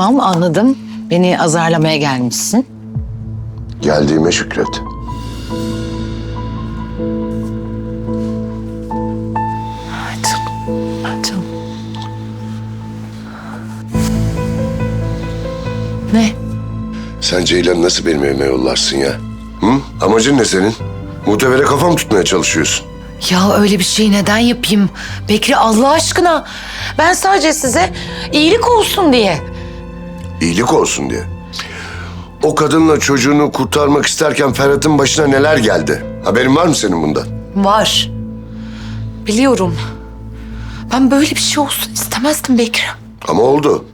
Tamam anladım. Beni azarlamaya gelmişsin. Geldiğime şükret. Ne? Sen Ceylan'ı nasıl benim evime yollarsın ya? Hı? Amacın ne senin? Muhtevere kafam tutmaya çalışıyorsun. Ya öyle bir şey neden yapayım? Bekri Allah aşkına. Ben sadece size iyilik olsun diye. İyilik olsun diye. O kadınla çocuğunu kurtarmak isterken Ferhat'ın başına neler geldi? Haberin var mı senin bundan? Var. Biliyorum. Ben böyle bir şey olsun istemezdim Bekri. Ama oldu.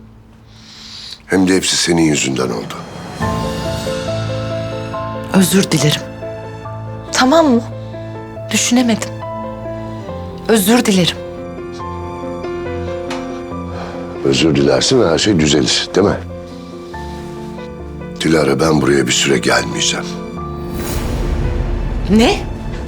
Hem de hepsi senin yüzünden oldu. Özür dilerim. Tamam mı? Düşünemedim. Özür dilerim. Özür dilersin ve her şey düzelir değil mi? Dilara ben buraya bir süre gelmeyeceğim. Ne?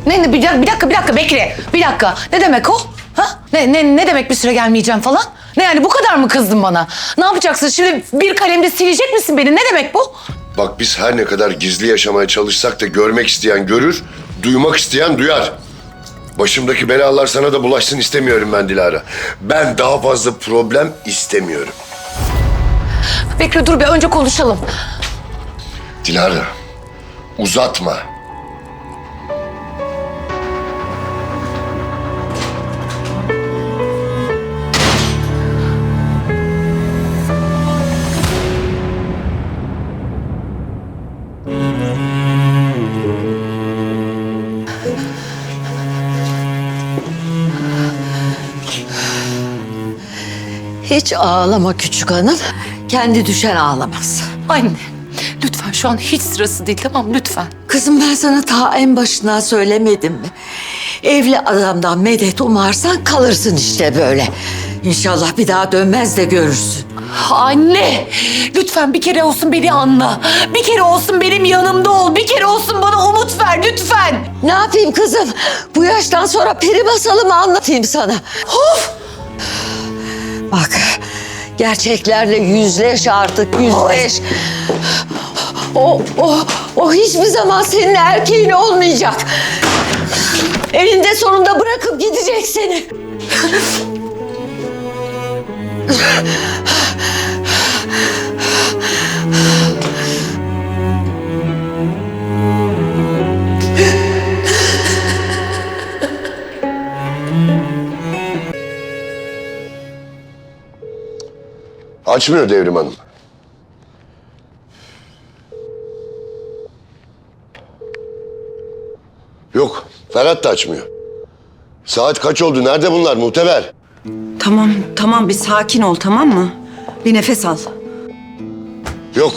Ne, ne bir, bir dakika, bir dakika Bekri. Bir dakika. Ne demek o? Ha? Ne, ne, ne demek bir süre gelmeyeceğim falan? Ne yani bu kadar mı kızdın bana? Ne yapacaksın? Şimdi bir kalemde silecek misin beni? Ne demek bu? Bak biz her ne kadar gizli yaşamaya çalışsak da görmek isteyen görür, duymak isteyen duyar. Başımdaki belalar sana da bulaşsın istemiyorum ben Dilara. Ben daha fazla problem istemiyorum. Bekri dur bir önce konuşalım. Dilara, uzatma. Hiç ağlama küçük hanım. Kendi düşen ağlamaz. Anne lütfen şu an hiç sırası değil tamam lütfen. Kızım ben sana ta en başından söylemedim mi? Evli adamdan medet umarsan kalırsın işte böyle. İnşallah bir daha dönmez de görürsün. Anne lütfen bir kere olsun beni anla. Bir kere olsun benim yanımda ol. Bir kere olsun bana umut ver lütfen. Ne yapayım kızım? Bu yaştan sonra peri masalı mı anlatayım sana? Of! Bak, gerçeklerle yüzleş artık, yüzleş. O, o, o hiçbir zaman senin erkeğin olmayacak. Elinde sonunda bırakıp gidecek seni. Açmıyor Devrim Hanım. Yok, Ferhat da açmıyor. Saat kaç oldu? Nerede bunlar muhteber? Tamam, tamam bir sakin ol tamam mı? Bir nefes al. Yok.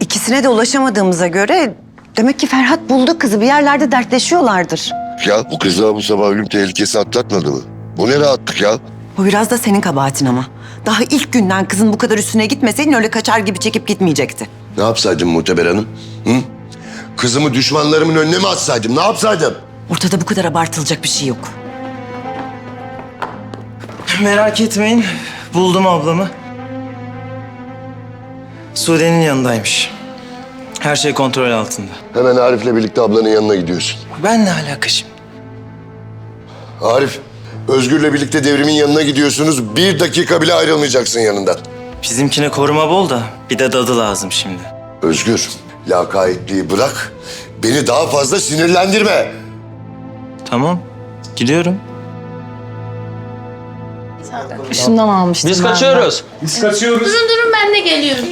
İkisine de ulaşamadığımıza göre demek ki Ferhat buldu kızı. Bir yerlerde dertleşiyorlardır. Ya bu kız daha bu sabah ölüm tehlikesi atlatmadı mı? Bu ne rahatlık ya? Bu biraz da senin kabahatin ama. Daha ilk günden kızın bu kadar üstüne gitmeseydin öyle kaçar gibi çekip gitmeyecekti. Ne yapsaydım Muhteber Hanım? Hı? Kızımı düşmanlarımın önüne mi atsaydım? Ne yapsaydım? Ortada bu kadar abartılacak bir şey yok. Merak etmeyin. Buldum ablamı. Sude'nin yanındaymış. Her şey kontrol altında. Hemen Arif'le birlikte ablanın yanına gidiyorsun. Ben ne alaka şimdi? Arif, Özgür'le birlikte devrimin yanına gidiyorsunuz. Bir dakika bile ayrılmayacaksın yanından. Bizimkine koruma bol da bir de dadı lazım şimdi. Özgür, lakaytliği bırak. Beni daha fazla sinirlendirme. Tamam. Gidiyorum. Şundan almıştım Biz ben de. kaçıyoruz. Durun durun ben de geliyorum.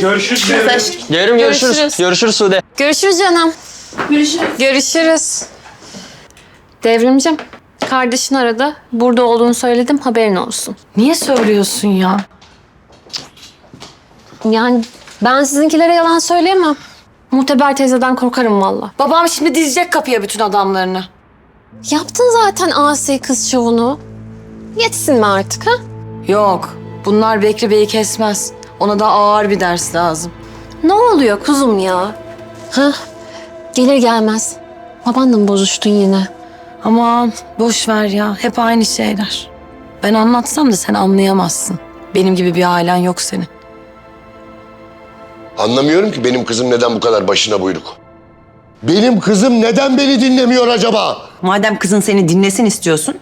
Görüşürüz. Gelirim görüşürüz. Görüşürüz. Görüşürüz Sude. Görüşürüz canım. Görüşürüz. Görüşürüz. Devrimcim, kardeşin aradı. Burada olduğunu söyledim, haberin olsun. Niye söylüyorsun ya? Yani ben sizinkilere yalan söyleyemem. Muhteber teyzeden korkarım valla. Babam şimdi dizecek kapıya bütün adamlarını. Yaptın zaten asi kız şovunu. Yetsin mi artık ha? Yok, bunlar Bekri Bey'i kesmez. Ona da ağır bir ders lazım. Ne oluyor kuzum ya? Ha? Gelir gelmez. Babanla mı bozuştun yine? Aman boş ver ya, hep aynı şeyler. Ben anlatsam da sen anlayamazsın. Benim gibi bir ailen yok senin. Anlamıyorum ki benim kızım neden bu kadar başına buyruk. Benim kızım neden beni dinlemiyor acaba? Madem kızın seni dinlesin istiyorsun,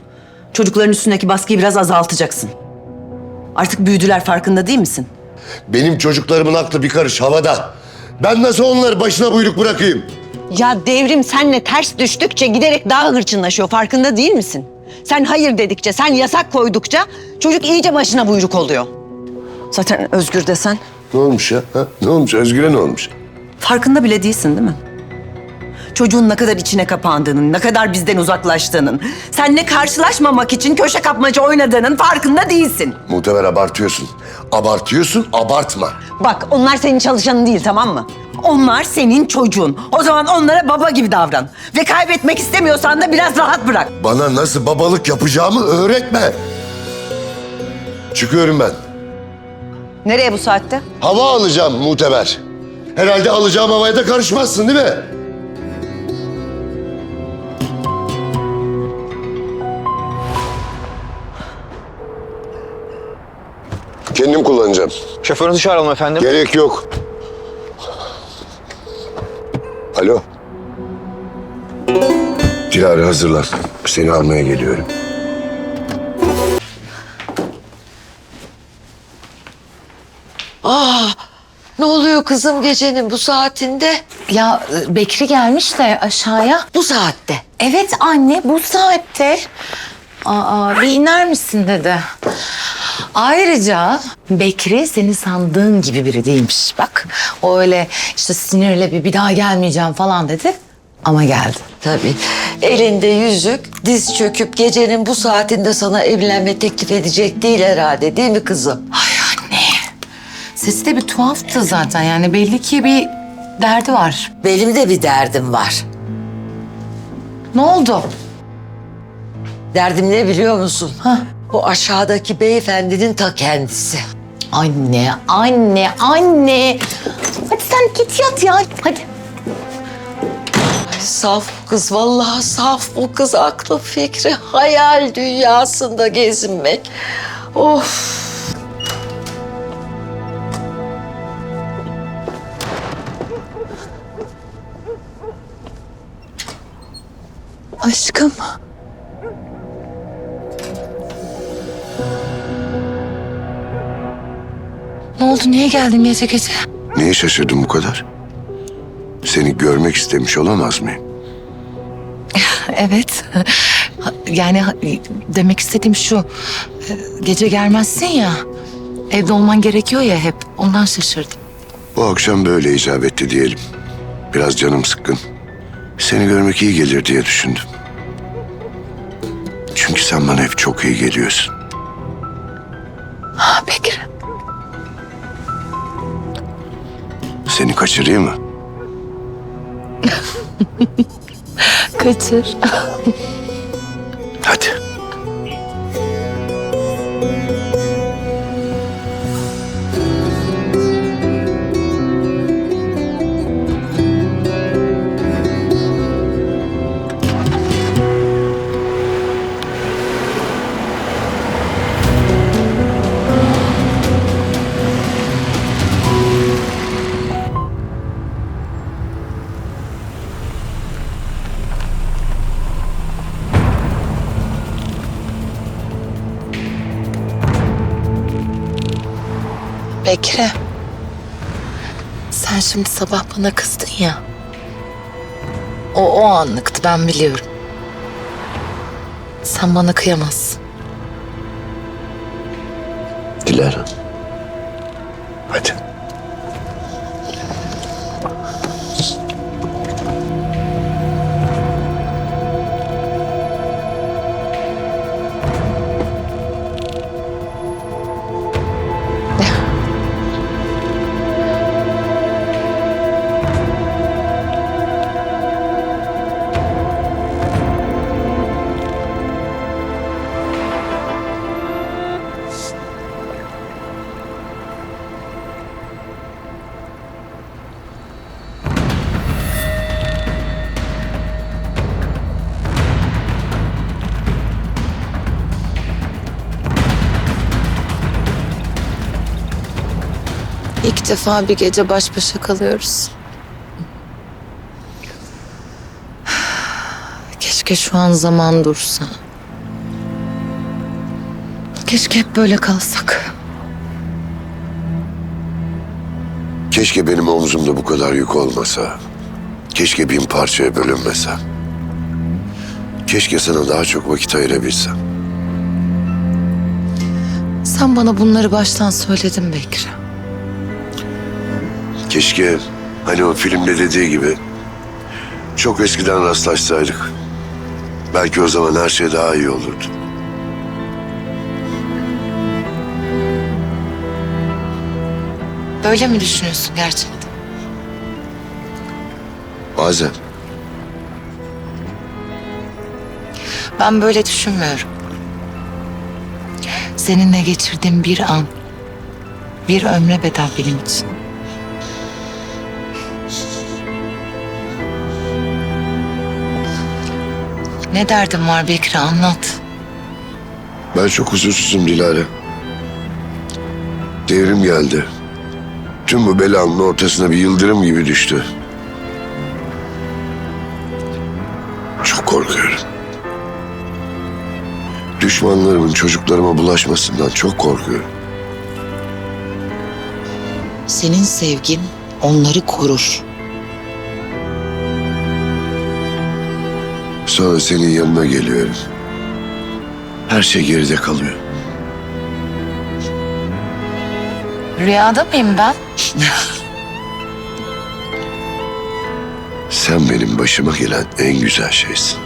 çocukların üstündeki baskıyı biraz azaltacaksın. Artık büyüdüler farkında değil misin? Benim çocuklarımın aklı bir karış havada. Ben nasıl onları başına buyruk bırakayım? Ya devrim senle ters düştükçe giderek daha hırçınlaşıyor. Farkında değil misin? Sen hayır dedikçe, sen yasak koydukça çocuk iyice başına buyruk oluyor. Zaten Özgür desen Ne olmuş ya? Ha? Ne olmuş? Özgür'e ne olmuş? farkında bile değilsin değil mi? Çocuğun ne kadar içine kapandığının, ne kadar bizden uzaklaştığının, seninle karşılaşmamak için köşe kapmaca oynadığının farkında değilsin. Muhtemer abartıyorsun. Abartıyorsun, abartma. Bak onlar senin çalışanın değil tamam mı? Onlar senin çocuğun. O zaman onlara baba gibi davran. Ve kaybetmek istemiyorsan da biraz rahat bırak. Bana nasıl babalık yapacağımı öğretme. Çıkıyorum ben. Nereye bu saatte? Hava alacağım muteber. Herhalde alacağım havaya da karışmazsın değil mi? Kendim kullanacağım. Şoförünüzü çağıralım efendim. Gerek yok. Alo. Dilara hazırlan. Seni almaya geliyorum. Ne oluyor kızım gecenin bu saatinde? Ya e, Bekri gelmiş de aşağıya. Bu saatte. Evet anne bu saatte. Aa, bir iner misin dedi. Ayrıca Bekri seni sandığın gibi biri değilmiş. Bak o öyle işte sinirle bir, bir daha gelmeyeceğim falan dedi. Ama geldi. Tabii. Elinde yüzük, diz çöküp gecenin bu saatinde sana evlenme teklif edecek değil herhalde değil mi kızım? Ay anne. Sesi de bir tuhaftı zaten yani belli ki bir derdi var. Benim de bir derdim var. Ne oldu? Derdim ne biliyor musun? O aşağıdaki beyefendinin ta kendisi. Anne, anne, anne. Hadi sen git yat ya. Hadi. Saf bu kız, vallahi saf bu kız. Aklı fikri hayal dünyasında gezinmek. Of. Aşkım. Ne oldu? Niye geldin gece gece? Niye şaşırdın bu kadar? Seni görmek istemiş olamaz mıyım? Evet. Yani demek istediğim şu. Gece gelmezsin ya. Evde olman gerekiyor ya hep. Ondan şaşırdım. Bu akşam böyle icap etti diyelim. Biraz canım sıkkın. Seni görmek iyi gelir diye düşündüm. Çünkü sen bana hep çok iyi geliyorsun. Ha Bekir. Seni kaçırayım mı? Kaçır. Bekir'e. Sen şimdi sabah bana kızdın ya. O, o anlıktı ben biliyorum. Sen bana kıyamazsın. Dilara. Hadi. Defa bir gece baş başa kalıyoruz. Keşke şu an zaman dursa. Keşke hep böyle kalsak. Keşke benim omzumda bu kadar yük olmasa. Keşke bin parçaya bölünmesem. Keşke sana daha çok vakit ayırabilsem. Sen bana bunları baştan söyledin Bekri. Keşke hani o filmde dediği gibi çok eskiden rastlaşsaydık. Belki o zaman her şey daha iyi olurdu. Böyle mi düşünüyorsun gerçekten? Bazen Ben böyle düşünmüyorum. Seninle geçirdiğim bir an, bir ömre bedel benim için. Ne derdin var Bekri anlat. ben çok huzursuzum Dilara. Devrim geldi. Tüm bu belanın ortasına bir yıldırım gibi düştü. Çok korkuyorum. Düşmanlarımın çocuklarıma bulaşmasından çok korkuyorum. Senin sevgin onları korur. Sonra senin yanına geliyorum. Her şey geride kalıyor. Rüyada mıyım ben? Sen benim başıma gelen en güzel şeysin.